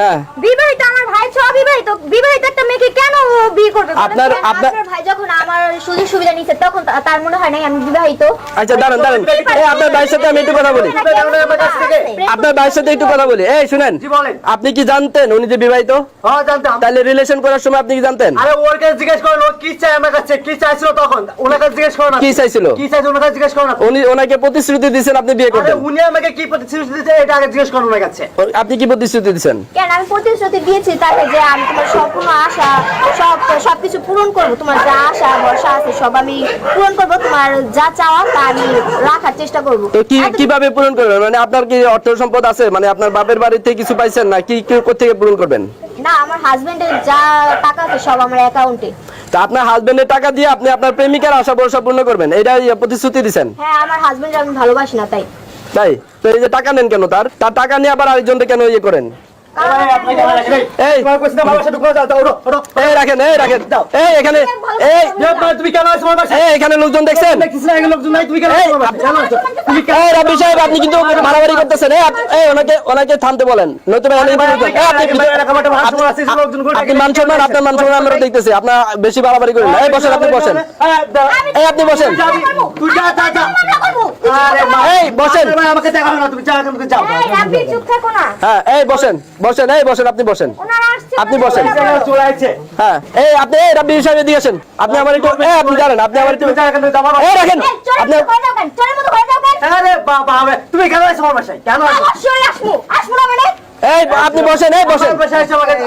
হ্যাঁ বিবাহিত ছ বিবাহিত বিবাহিত একটা মেয়েকে কেন ও বিয়ে করবে আপনার- আপনার- ভাই যখন আমার সুযোগ সুবিধা নিচ্ছে তখন তার মনে হয় নাই আমি বিবাহিত। আচ্ছা দাঁড়ান দাঁড়ান। এই আপনার ভাইয়ের সাথে আমি একটু কথা বলি। আপনার ভাইয়ের সাথে একটু কথা বলি। এই শুনেন। আপনি কি জানতেন উনি যে বিবাহিত? হ্যাঁ জানতাম। তাহলে রিলেশন করার সময় আপনি কি জানতেন? আরে ওর কাছে জিজ্ঞেস করো ও কি চাই আমার কাছে? কি চাইছিল তখন? ওনার কাছে জিজ্ঞেস করো কি চাইছিল? কি চাইছিল ওনার কাছে জিজ্ঞেস করো না। উনি ওনাকে প্রতিশ্রুতি দিয়েছেন আপনি বিয়ে করবেন। উনি আমাকে কি প্রতিশ্রুতি দিয়েছে? এটা আগে জিজ্ঞেস করো ওনার কাছে। আপনি কি প্রতিশ্রুতি দিয়েছেন? কেন? আমি প্রতিশ্রুতি দিয়েছি তাকে যে আমি তোমার সম্পূর্ণ আশা সব সবকিছু পূরণ করব। তোমার যা আশা ভরসা আছে সব আমি পূরণ করব। তোমার যা চাওয়া তা আমি রাখার চেষ্টা করব। তো কি কীভাবে পূরণ করবেন? মানে আপনার কি অর্থ সম্পদ আছে? মানে আপনার বাপের বাড়িতে কিছু পাইছেন না? কি কি থেকে পূরণ করবেন? না আমার হাজবেন্ডের যা টাকা আছে সব আমার অ্যাকাউন্টে তা আপনার হাজবেন্ডের টাকা দিয়ে আপনি আপনার প্রেমিকার আশা ভরসা পূর্ণ করবেন? এটাই প্রতিশ্রুতি দিচ্ছেন হ্যাঁ আমার হাজবেন্ড আমি ভালোবাসি না তাই। তাই? তো এই যে টাকা নেন কেন তার? তার টাকা নিয়ে আবার আরেকজনকে কেন ইয়ে করেন? লোকজন দেখছেন? আপনি কিন্তু মারামারি করতেছেন। ওনাকে ওনাকে থামতে বলেন। আপনি মান সম্মান আপনার মান সম্মান আমরা দেখতেছি। আপনার বেশি বাড়াবাড়ি করেন। এই বসেন আপনি বসেন। এই আপনি বসেন যাবি, তুই যা, যা, যা। আরে মা, এই, বসেন। আমাকে না, তুমি যাও। এই রাব্বি চুপ থাকো না হ্যাঁ এই বসেন বসেন এই বসেন আপনি বসেন আপনি বসেন। আসছে। হ্যাঁ এই আপনি এই রাব্বি সাহেব দিয়েছেন আপনি আমার একটু এই আপনি জানেন আপনি আমার একটু যাও, এই রাখেন আপনি যাও যাও? আরে বাবা, তুমি কেন আছো আমার বাসায়? কেন আছো? অবশ্যই আসব। আসব না মানে? এই আপনি বসেন এই বসেন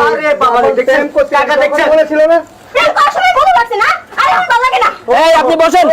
আরে বাবা, দেখছেন? টাকা দেখছেন? প্রেম করার সময় ভালো লাগছে না? আরে ভালো লাগে না। এই আপনি বসেন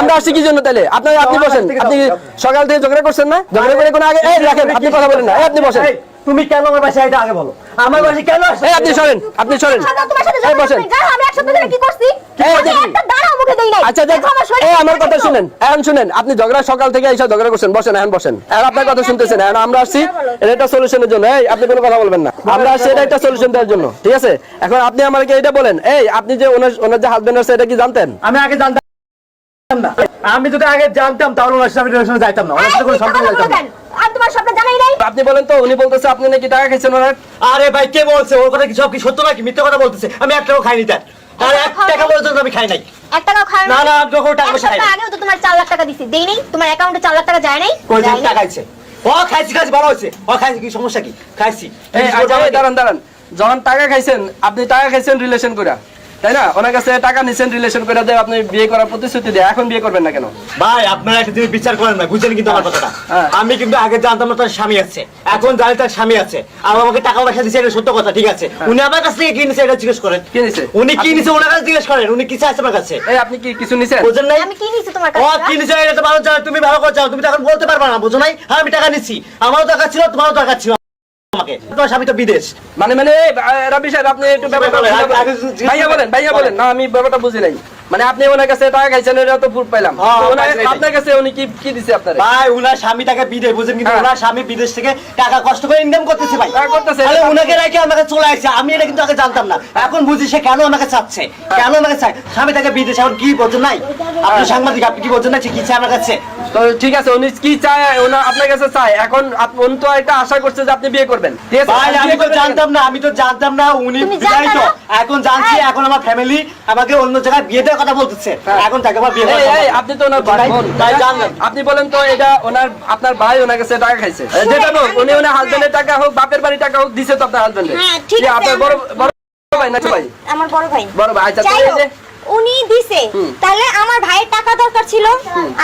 আমরা আসছি কি জন্য তাহলে আপনি আপনি বসেন। আপনি সকাল থেকে ঝগড়া করছেন না? ঝগড়া করে কোনো আগে এই রাখেন আপনি কথা বলেন না। এই আপনি বসেন। তুমি কেন আমার বাসায় এটা আগে বলো? আমার বাসায় কেন আসছো? এই আপনি সরেন আপনি সরেন। সাদা, তোমার সাথে এই বসেন। আমি এক ধরে কি করছি? এই, আমি দেখি। একটা দাঁড়াও মুখে দেই নাই। আচ্ছা দেখ দেখো আমার শরীর এই আমার কথা শুনেন। এখন শুনেন আপনি ঝগড়া সকাল থেকে এসে ঝগড়া করছেন। বসেন এখন বসেন। এখন আপনার কথা শুনতেছেন এখন আমরা আসছি এটা একটা সলিউশনের জন্য। এই আপনি কোনো কথা বলবেন না। আমরা আসছি এটা একটা সলিউশন দেওয়ার জন্য। ঠিক আছে? এখন আপনি আমাকে এটা বলেন। এই আপনি যে ওনার ওনার যে হাজবেন্ড আছে এটা কি জানতেন? আমি আগে জানতাম। আমি যদি আগে জানতাম তাহলে ওনার সাথে আমি রিলেশনে যাইতাম না। ওনার সাথে কোনো সম্পর্ক কথা বলো যাইতাম না। আর তোমার স্বপ্ন জানাই নাই? আপনি বলেন তো উনি বলতেছে আপনি নাকি টাকা খাইছেন ওনার? আরে ভাই কে বলছে? ওর কথা কি সব কি সত্য নাকি? মিথ্যে কথা বলতেছে। আমি এক টাকাও খাইনি তার। আর এক টাকা পর্যন্ত আমি খাই নাই। এক টাকাও খাও না, না, আমি যখন টাকা খাই আগেও তো তোমার চার লাখ টাকা দিছি। দেই নাই? তোমার অ্যাকাউন্টে চার লাখ টাকা যায় নাই? কই যায় টাকা খাইছে? ও খাইছি খাইছি ভালো হয়েছে। ও খাইছি কি সমস্যা কি? খাইছি। এই দাঁড়ান দাঁড়ান। যখন টাকা খাইছেন আপনি টাকা খাইছেন রিলেশন করে তাই না? ওনার কাছে টাকা নিছেন রিলেশন করে দেয় আপনি বিয়ে করার প্রতিশ্রুতি দেয় এখন বিয়ে করবেন না কেন? ভাই আপনারা একটা জিনিস বিচার করেন না বুঝছেন কিন্তু আমার কথাটা? হ্যাঁ। আমি কিন্তু আগে জানতাম না তার স্বামী আছে। এখন জানি তার স্বামী আছে। আর আমাকে টাকা পয়সা দিচ্ছে এটা সত্য কথা ঠিক আছে? উনি আমার কাছ থেকে কি নিছে এটা জিজ্ঞেস করেন। কি নিছে? উনি কি নিছে ওনার কাছে জিজ্ঞেস করেন। উনি কি চাইছে আমার কাছে? এই আপনি কি কিছু নিছেন? বুঝেন নাই? আমি কি নিছি তোমার ও কি নিছে? এটা তো ভালো জানো তুমি ভালো করে জানো তুমি তো এখন বলতে পারবে না বুঝো নাই? হ্যাঁ আমি টাকা নিচ্ছি আমারও দরকার ছিল তোমারও দরকার ছিল। আমাকে তোমার স্বামী তো বিদেশ। মানে মানে সাহেব আপনি একটু ভাইয়া বলেন ভাইয়া বলেন। না আমি ব্যাপারটা বুঝি নাই। মানে আপনি ওনার কাছে টাকা খাইছেন এটা তো পাইলাম। হ্যাঁ, তো ওনার- পাইছি, আপনার কাছে উনি কি কি দিছে আপনার? ভাই উনার স্বামী টাকা বিদেশ বুঝেন কিন্তু হ্যাঁ। ওনার স্বামী বিদেশ থেকে টাকা কষ্ট করে ইনকাম করতেছে ভাই। টাকা করতেছে। তাহলে উনাকে রেখে আমাকে চলে আসছে আমি এটা কিন্তু আগে জানতাম না। এখন বুঝি সে কেন আমাকে চাচ্ছে? কেন আমাকে চায়? স্বামী টাকা বিদেশ এখন কি বলছেন নাই? আপনি সাংবাদিক আপনি কি বলছেন না কি চাই আমার কাছে? তো ঠিক আছে উনি কি চায় ওনা আপনার কাছে চায়। এখন উনি তো এটা আশা করছে যে আপনি বিয়ে করবেন। ঠিক আছে ভাই আমি তো জানতাম না আমি তো জানতাম না উনি বিবাহিত। এখন জানছি এখন আমার ফ্যামিলি আমাকে অন্য জায়গায় বিয়ে দেওয়ার কথা বলতেছে। হ্যাঁ। এখন তাকে বিয়ে। আপনি তো ওনার ভাই? আপনি বলেন তো এটা ওনার আপনার ভাই ওনার কাছে টাকা খাইছে। যেটা হোক উনি ওনার হাজবেন্ডের টাকা হোক বাপের বাড়ি টাকা হোক দিছে তো আপনার হাজবেন্ডে হ্যাঁ, ঠিক আছে, আপনার বড় বড় ভাই না ভাই? আমার বড় ভাই। বড় ভাই আচ্ছা উনি দিছে। তাহলে আমার ভাইয়ের টাকা দরকার ছিল।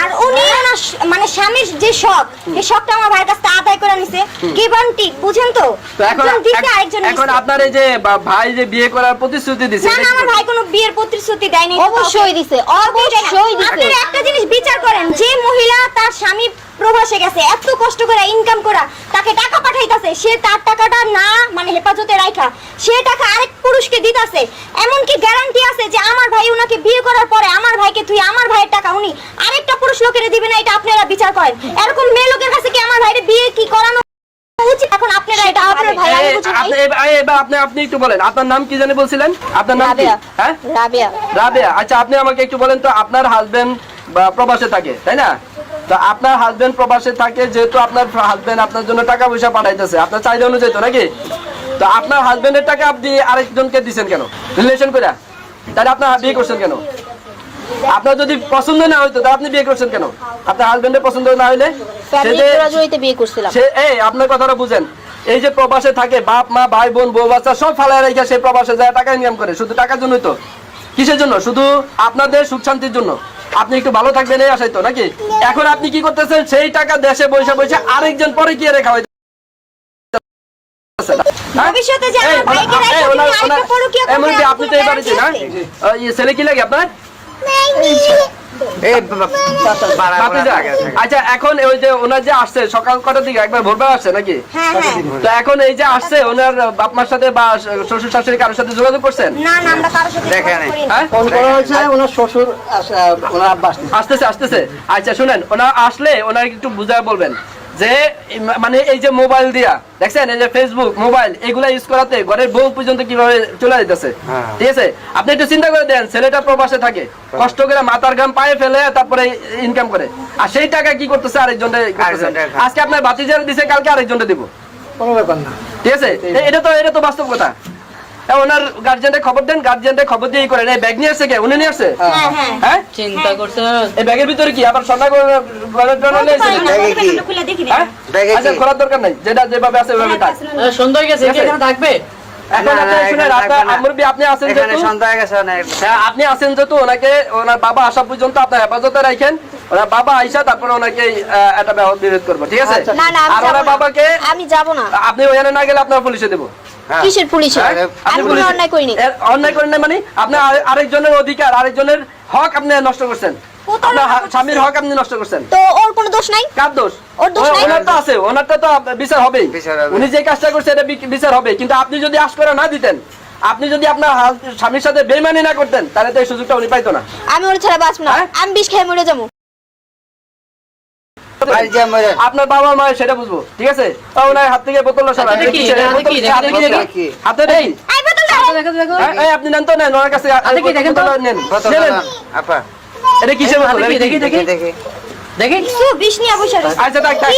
আর উনি ওনার মানে স্বামীর যে শখ এই শখটা আমার ভাইয়ের কাছ থেকে আদায় করে নিছে। গিভান্টিক বুঝেন তো? একজন দিছে আরেকজন এখন আপনার এই যে ভাই যে বিয়ে করার প্রতিশ্রুতি দিছে না না আমার ভাই কোনো বিয়ের প্রতিশ্রুতি দেয়নি। অবশ্যই দিছে, অবশ্যই দিছে। আপনারা একটা জিনিস বিচার করেন। যে মহিলা তার স্বামী প্রবাসে গেছে এত কষ্ট করে ইনকাম করা তাকে টাকা পাঠাইতাছে সে তার টাকাটা না মানে হেফাজতে রাখা সে টাকা আরেক পুরুষকে দিতাছে এমন কি গ্যারান্টি আছে যে আমার ভাই উনাকে বিয়ে করার পরে আমার ভাইকে তুই আমার ভাইয়ের টাকা উনি আরেকটা পুরুষ লোকের দিবে না এটা আপনারা বিচার করেন। এরকম মেয়ে লোকের কাছে কি আমার ভাইয়ের বিয়ে কি করানো উচিত? এখন আপনারা এটা আপনার ভাই আমি বুঝি আপনি এবার- আপনি আপনি একটু বলেন আপনার নাম কি জানি বলছিলেন? আপনার নাম কি? হ্যাঁ? রাবেয়া। রাবেয়া। আচ্ছা আপনি আমাকে একটু বলেন তো আপনার হাজবেন্ড বা প্রবাসে থাকে তাই না? তো আপনার হাজবেন্ড প্রবাসে থাকে যেহেতু আপনার হাজবেন্ড আপনার জন্য টাকা পয়সা পাঠাইতেছে। আপনার চাহিদা অনুযায়ী তো নাকি? তো আপনার হাজবেন্ডের টাকা আপনি আরেকজনকে দিচ্ছেন কেন? রিলেশন করে তাহলে আপনার বিয়ে করছেন কেন? আপনার যদি পছন্দ না হইতো তাহলে আপনি বিয়ে করছেন কেন? আপনার হাজবেন্ডের পছন্দ না হইলে সে এই আপনার কথাটা বুঝেন। এই যে প্রবাসে থাকে বাপ মা ভাই বোন বউ বাচ্চা সব ফালায় রেখে সে প্রবাসে যায় টাকা ইনকাম করে। শুধু টাকার জন্যই তো। কিসের জন্য? শুধু আপনাদের সুখ শান্তির জন্য। আপনি একটু ভালো থাকবেন এই আশাই তো নাকি? এখন আপনি কি করতেছেন? সেই টাকা দেশে বসে বসে আরেকজন পরে কি রেখা হয় ভবিষ্যতে হ্যাঁ, আপনি তো এই বাড়িতে না? ইয়ে ছেলে কি লাগে আপনার? আচ্ছা এখন ওই যে ওনার যে আসছে সকাল কটার দিকে? একবার ভোরবেলা আসছে নাকি? হ্যাঁ হ্যাঁ। তো এখন এই যে আসছে ওনার বাপ মার সাথে বা শ্বশুর শাশুড়ি কারোর সাথে যোগাযোগ করছেন আসতেছে আসতেছে। আচ্ছা শুনেন ওনার আসলে ওনার একটু বুঝায় বলবেন। যে মানে এই যে মোবাইল দিয়া দেখছেন? এই যে ফেসবুক মোবাইল এগুলা ইউজ করাতে ঘরের বউ পর্যন্ত কীভাবে চলে যেতেছে হ্যাঁ। ঠিক আছে? আপনি একটু চিন্তা করে দেন ছেলেটা প্রবাসে থাকে। কষ্ট করে মাথার গাম পায়ে ফেলে তারপরে ইনকাম করে। আর সেই টাকা কি করতেছে আরেকজনটা আজকে আপনার বাতিজার দিছে কালকে আরেকজনটা দিব। কোনো ব্যাপার না। ঠিক আছে? এটা তো এটা তো বাস্তব কথা। ওনার গার্জিয়ানকে খবর দেন গার্জিয়ানকে খবর দিয়ে করেন এই ব্যাগ নিয়ে আসছে কে? উনি নিয়ে আসছে? হ্যাঁ হ্যাঁ। হ্যাঁ? চিন্তা করছে এই ব্যাগের ভিতরে কি? আবার সন্ধ্যা। হ্যাঁ? আচ্ছা খোলার দরকার নাই। যেটা যেভাবে আছে ওইভাবে থাক। হ্যাঁ, সুন্দর গেছে এখানে থাকবে? আপনি আছেন যেহেতু? হয়ে আপনি আছেন যেহেতু ওনাকে ওনার বাবা আসা পর্যন্ত আপনার হেফাজতে রাখেন। ওনার বাবা আইসা তারপরে ওনাকে একটা বিরোধ করব ঠিক আছে? আমি আর ওনার না। বাবাকে আমি যাব না। আপনি ওখানে না গেলে আপনার পুলিশে দেবো। হ্যাঁ। কিসের পুলিশে? হ্যাঁ? আমি অন্যায় করিনি। অন্যায় করেন মানে আপনি আরেকজনের অধিকার আরেকজনের হক আপনি নষ্ট করছেন। স্বামীর হক আপনি নষ্ট করছেন। তো ওর কোনো দোষ নাই? কার দোষ? ওর দোষ নাই? ওনার তো আছে ওনারটা তো বিচার হবেই। উনি যে কাজটা করছে এটা বিচার হবে। কিন্তু আপনি যদি আশ করে না দিতেন আপনি যদি আপনার স্বামীর সাথে বেমানি না করতেন তাহলে তো এই সুযোগটা উনি পাইতো না। আমি ওর ছাড়া বাঁচব না। হ্যাঁ? আমি বিষ খেয়ে মরে যাব। আপনার বাবা মা সেটা বুঝব ঠিক আছে? ওনার হাত থেকে? বোতল- হাতে দেখো হ্যাঁ, এই আপনি নেন তো নেন ওনার কাছে হাতে কি? দেখেন তো। বোতলটা নেন আপা। এটা কিসের বোতল? দেখি, দেখি দেখি দেখি কিছু বিষ নিয়ে বসে। আচ্ছা থাক থাক